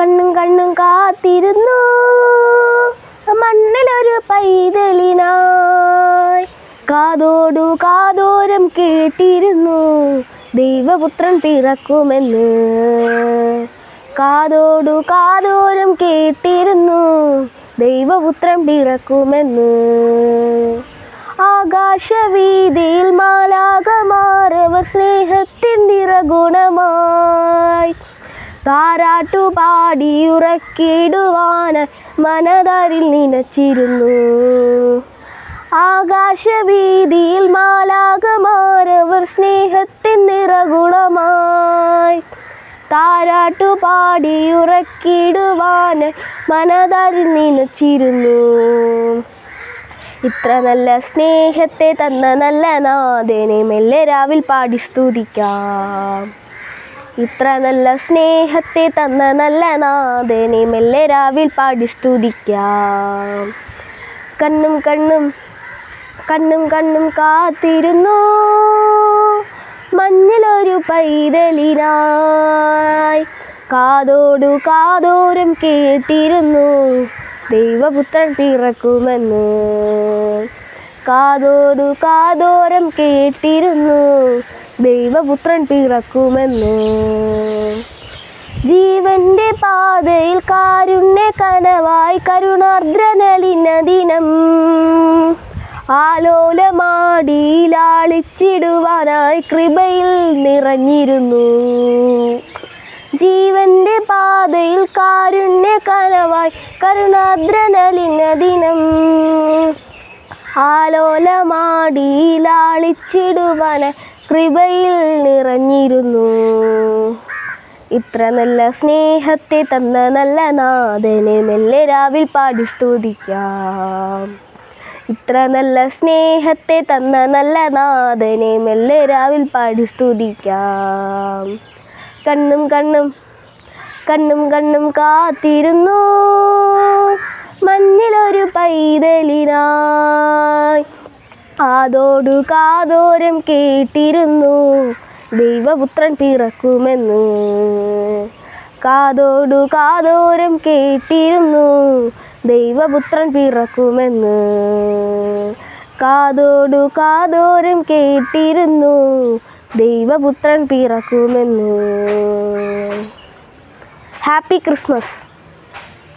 കണ്ണും കണ്ണും കാത്തിരുന്നു. മണ്ണിലൊരു പൈതലിനായ് കാതോടു കാതോരം കേട്ടിരുന്നു. ദൈവപുത്രൻ പിറക്കുമെന്ന്. കാതോടു കാതോരം കേട്ടിരുന്നു. ദൈവപുത്രൻ പിറക്കുമെന്ന്. ആകാശവീതിയിൽ മാലാകമാറവർ സ്നേഹത്തിൻ നിറഗുണമായി താരാട്ടുപാടി ഉറക്കിടുവാന് മനതാരിൽ നനച്ചിരുന്നു. ആകാശവീതിയിൽ മാലാകമാരവർ സ്നേഹത്തിൻ നിറകുളമായി താരാട്ടുപാടി ഉറക്കിടുവാന് മനതാരിൽ നനച്ചിരുന്നു. ഇത്ര നല്ല സ്നേഹത്തെ തന്ന നല്ല നാഥനെ മെല്ലെ രാവിൽ പാടി സ്തുതിക്കാം. ഇത്ര നല്ല സ്നേഹത്തെ തന്ന നല്ല നാഥനെ മെല്ലെ രാവിൽ പാടി സ്തുതിക്കാം. കണ്ണും കണ്ണും കണ്ണും കണ്ണും കാത്തിരുന്നു. മഞ്ഞിലൊരു പൈതലിനായി കാതോടു കാതോരം കേട്ടിരുന്നു. ദൈവപുത്രൻ പിറക്കുമെന്ന് കാതോടു കാതോരം കേട്ടിരുന്നു. ദൈവപുത്രൻ പിറക്കുമെന്ന്. ജീവന്റെ പാതയിൽ കാരുണ്യ കനവായി കരുണാർദ്രനലിന ദിനം ആലോലമാടിയിലാളിച്ചിടുവാനായി കൃപയിൽ നിറഞ്ഞിരുന്നു. ജീവന്റെ പാതയിൽ കാരുണ്യ കനവായി കരുണാദ്രനലിന ദിനം ആലോലമാടി ലാളിച്ചിടുവാനായി കൃപയിൽ നിറഞ്ഞിരുന്നു. ഇത്ര നല്ല സ്നേഹത്തെ തന്ന നല്ല നാഥനെ മെല്ലെ രാവിൽ പാടി സ്തുതിക്കാം. ഇത്ര നല്ല സ്നേഹത്തെ തന്ന നല്ല നാഥനെ മെല്ലെ രാവിൽ പാടി സ്തുതിക്കാം. കണ്ണും കണ്ണും കണ്ണും കണ്ണും കാത്തിരുന്നു. മഞ്ഞിലൊരു പൈതലിനായി കാതോടു കാതോരം കേട്ടിരുന്നു. ദൈവപുത്രൻ പിറക്കുമെന്ന്. കാതോടു കാതോരം കേട്ടിരുന്നു. ദൈവപുത്രൻ പിറക്കുമെന്ന്. കാതോടു കാതോരം കേട്ടിരുന്നു. ദൈവപുത്രൻ പിറക്കുമെന്ന്. Happy Christmas.